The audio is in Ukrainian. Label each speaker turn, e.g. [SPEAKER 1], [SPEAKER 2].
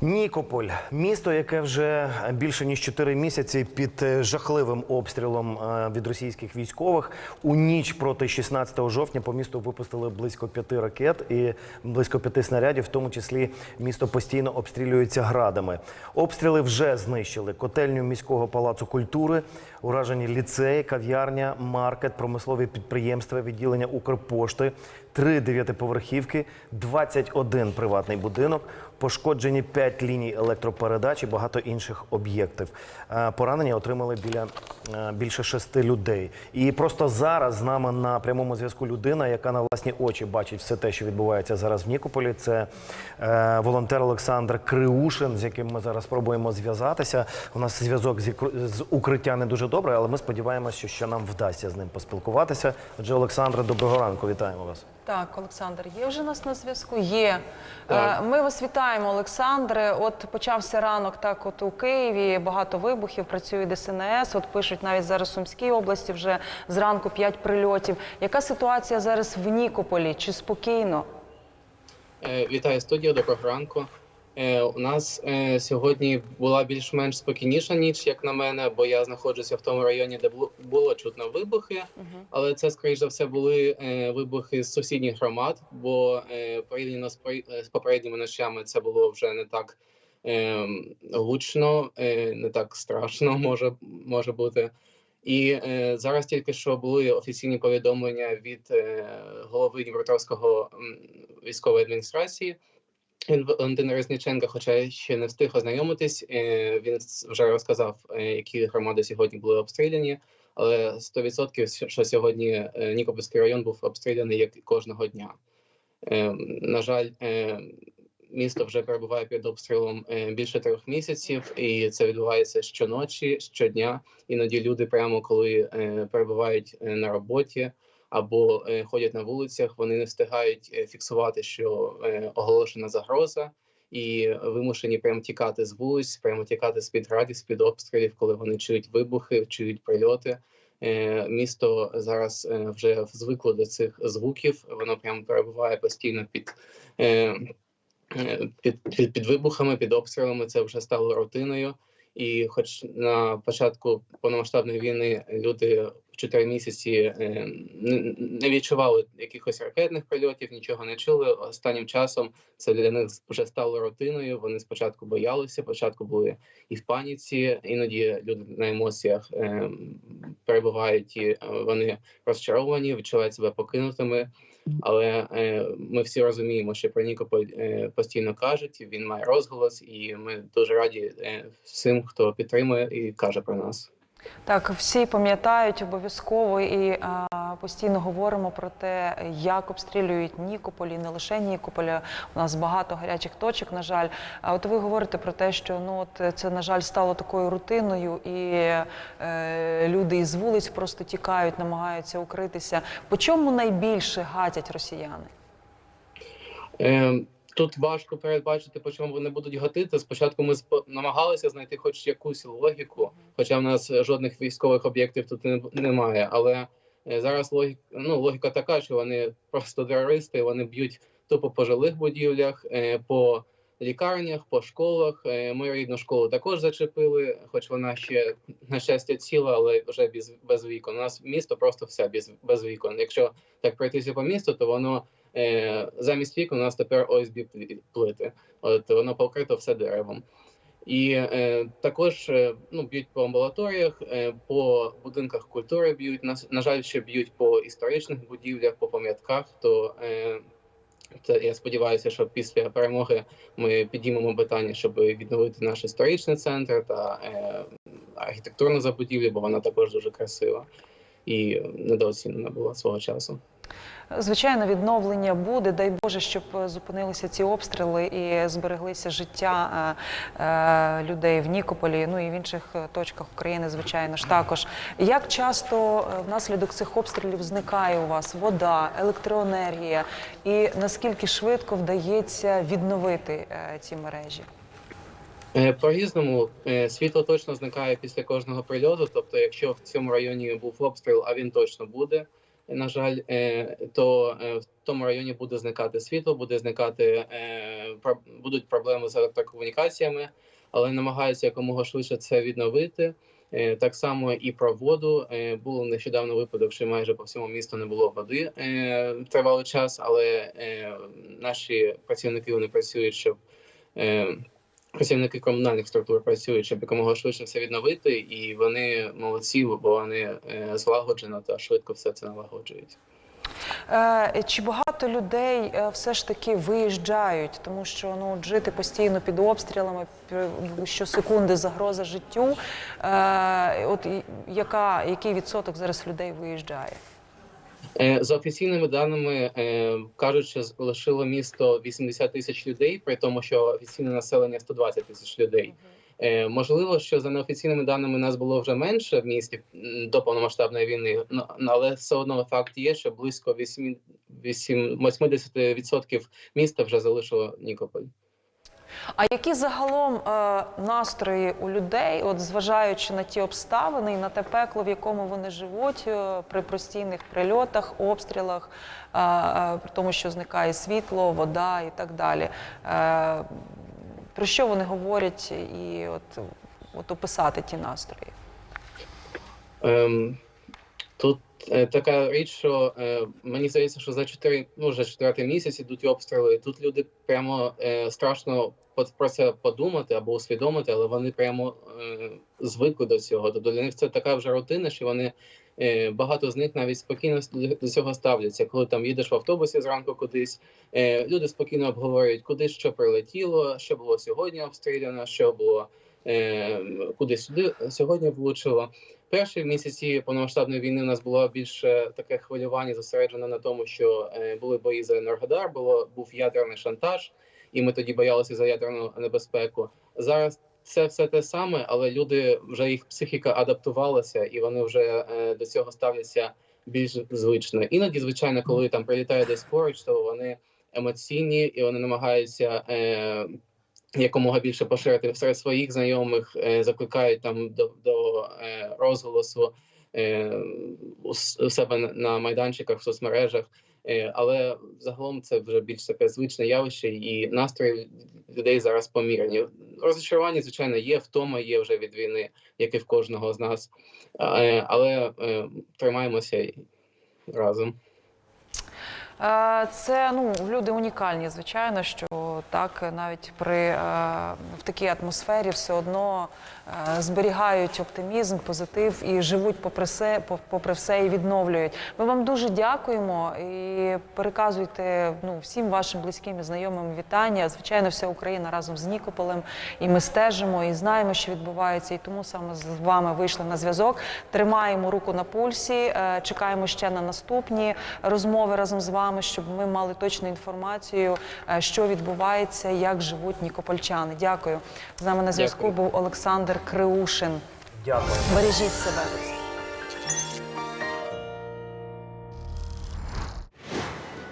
[SPEAKER 1] Нікополь місто, яке вже більше ніж 4 місяці під жахливим обстрілом е, від російських військових. У ніч проти 16 жовтня по місту випустили близько п'яти ракет і близько п'яти снарядів. В тому числі місто постійно обстрілюється градами. Обстріли вже знищили котельню міського палацу культури, уражені ліцеї, кав'ярня, маркет, промислові підприємства, відділення Укрпошти, три дев'ятиповерхівки, 21 приватний будинок. Пошкоджені 5 ліній електропередач і багато інших об'єктів. Е, Поранення отримали біля е, більше шести людей. І просто зараз з нами на прямому зв'язку людина, яка на власні очі бачить все те, що відбувається зараз в Нікополі. Це е, волонтер Олександр Криушин, з яким ми зараз спробуємо зв'язатися. У нас зв'язок з, укриття не дуже добре, але ми сподіваємося, що нам вдасться з ним поспілкуватися. Отже, Олександре, доброго ранку, вітаємо вас.
[SPEAKER 2] Так, Олександр, є вже нас на зв'язку? Є. так. Ми вас вітаємо, Олександре. От почався ранок, так от у Києві, багато вибухів, працює ДСНС. От пишуть навіть зараз в Сумській області вже зранку п'ять прильотів. Яка ситуація зараз в Нікополі? Чи спокійно?
[SPEAKER 3] Е, Вітаю студію, доброго ранку. Е, У нас е, сьогодні була більш-менш спокійніша ніч, як на мене, бо я знаходжуся в тому районі, де було- було чутно вибухи, але це, скоріш за все, були е, вибухи з сусідніх громад, бо порівняно з попередніми ночами це було вже не так е, гучно, не так страшно може, може бути. І е, зараз тільки що були офіційні повідомлення від е, голови Дніпропетровського військової адміністрації Він- Валентина Резніченка, хоча ще не встиг ознайомитись. Е, він вже розказав, е, які громади сьогодні були обстріляні. Але 100% що сьогодні е, Нікопольський район був обстріляний як кожного дня. На жаль, місто вже перебуває під обстрілом більше трьох місяців, і це відбувається щоночі, щодня. Іноді люди, прямо коли перебувають на роботі або е, ходять на вулицях, вони не встигають е, фіксувати, що е, оголошена загроза, і вимушені прямо тікати з вулиць, прямо тікати з під градів, з під обстрілів, коли вони чують вибухи, чують прильоти. Місто зараз вже звикло до цих звуків. Воно прямо перебуває постійно під, під, під, під вибухами, під обстрілами. Це вже стало рутиною. І, хоч на початку повномасштабної війни люди 4 місяці е, не- відчували якихось ракетних прильотів, нічого не чули. Останнім часом це для них вже стало рутиною. Вони спочатку боялися, спочатку були і в паніці. Іноді люди на емоціях е, перебувають і е, вони розчаровані, відчувають себе покинутими. Але ми всі розуміємо, що про Нікополь постійно кажуть. Він має розголос, і ми дуже раді всім, хто підтримує і каже про нас.
[SPEAKER 2] Так, всі пам'ятають обов'язково і а, постійно говоримо про те, як обстрілюють Нікополь, і не лише Нікополя. У нас багато гарячих точок, на жаль. А от ви говорите про те, що ну от це на жаль стало такою рутиною, і е, люди із вулиць просто тікають, намагаються укритися. По чому найбільше гатять росіяни?
[SPEAKER 3] Е, Тут важко передбачити, по чому вони будуть гатити. Спочатку ми намагалися знайти хоч якусь логіку, хоча в нас жодних військових об'єктів тут не- немає. Але е, зараз логіка, ну, логіка така, що вони просто терористи, вони б'ють тупо по жилих будівлях, е, по лікарнях, по школах. Е, Мою рідну школу також зачепили, хоч вона ще на щастя ціла, але вже без, вікон. У нас місто просто все без, без вікон. Якщо так пройтися по місту, то воно замість вікон у нас тепер ОСБ плити. От воно покрито все деревом. І е, також е, ну, б'ють по амбулаторіях, е, по будинках культури б'ють. На, на жаль, ще б'ють по історичних будівлях, по пам'ятках. То е, це я сподіваюся, що після перемоги ми підіймемо питання, щоб відновити наш історичний центр та е, архітектурну забудівлю, бо вона також дуже красива і недооцінена була свого часу.
[SPEAKER 2] Звичайно, відновлення буде. Дай Боже, щоб е, зупинилися ці обстріли і збереглися життя е, е, людей в Нікополі, ну і в інших точках України, звичайно ж також. Як часто внаслідок цих обстрілів зникає у вас вода, електроенергія, і наскільки швидко вдається відновити ці мережі?
[SPEAKER 3] По-різному Е, світло точно зникає після кожного прильоту. Тобто, якщо в цьому районі був обстріл, а він точно буде, на жаль, е, то е, в тому районі буде зникати світло, буде зникати е, будуть проблеми з електрокомунікаціями, але намагаються якомога швидше це відновити. Так само і про воду. Був нещодавно випадок, що майже по всьому місту не було води тривалий час, але наші працівники вони працюють, щоб працівники комунальних структур працюють, щоб якомога швидше все відновити, і вони молодці, бо вони е, злагоджено та швидко все це налагоджують.
[SPEAKER 2] Е, Чи багато людей е, все ж таки виїжджають, тому що ну жити постійно під обстрілами, щосекунди загроза життю. От яка який відсоток зараз людей виїжджає?
[SPEAKER 3] Е, За офіційними даними е, кажуть, що лишило місто 80 тисяч людей, при тому, що офіційне населення 120 тисяч людей. Е, Можливо, що за неофіційними даними нас було вже менше в місті до повномасштабної війни, але все одно факт є, що близько 8, 8, 80% міста вже залишило Нікополь.
[SPEAKER 2] А які загалом е, настрої у людей, от зважаючи на ті обставини і на те пекло, в якому вони живуть е, при постійних прильотах, обстрілах, е, е, при тому, що зникає світло, вода і так далі. Е, про що вони говорять і от, от описати ті настрої?
[SPEAKER 3] Ем, тут така річ, що е, мені здається, що за 4, ну вже четвертий місяць ідуть обстріли. Тут люди прямо е, страшно про це подумати або усвідомити, але вони прямо е, звикли до цього. Тобто для них це така вже рутина, що вони е, багато з них навіть спокійно до цього ставляться. Коли там їдеш в автобусі зранку кудись, е, люди спокійно обговорюють, куди що прилетіло, що було сьогодні обстріляно, що було е, куди сюди сьогодні влучило. Перші місяці повномасштабної війни у нас було більше таке хвилювання зосереджено на тому, що е, були бої за Енергодар, було був ядерний шантаж, і ми тоді боялися за ядерну небезпеку. Зараз це все те саме, але люди вже їх психіка адаптувалася, і вони вже е, до цього ставляться більш звично. Іноді, звичайно, коли там прилітає десь поруч, то вони емоційні і вони намагаються. Якомога більше поширити серед своїх знайомих, е, закликають там до, до е, розголосу е, у, себе на- майданчиках в соцмережах. Але загалом це вже більш таке звичне явище, і настрої людей зараз помірні. Розчарування, звичайно, є, втома є вже від війни, як і в кожного з нас. Але тримаємося разом.
[SPEAKER 2] Це ну люди унікальні, звичайно, що так навіть при е, в такій атмосфері все одно е, зберігають оптимізм, позитив і живуть попри все, попри все і відновлюють. Ми вам дуже дякуємо і переказуйте ну всім вашим близьким і знайомим вітання. Звичайно, вся Україна разом з Нікополем, і ми стежимо і знаємо, що відбувається. І тому саме з вами вийшли на зв'язок. Тримаємо руку на пульсі, е, чекаємо ще на наступні розмови разом з вами, щоб ми мали точну інформацію, е, що відбувається, як живуть нікопольчани. Дякую. З нами на зв'язку був Олександр Криушин.
[SPEAKER 1] Дякую.
[SPEAKER 2] Бережіть себе.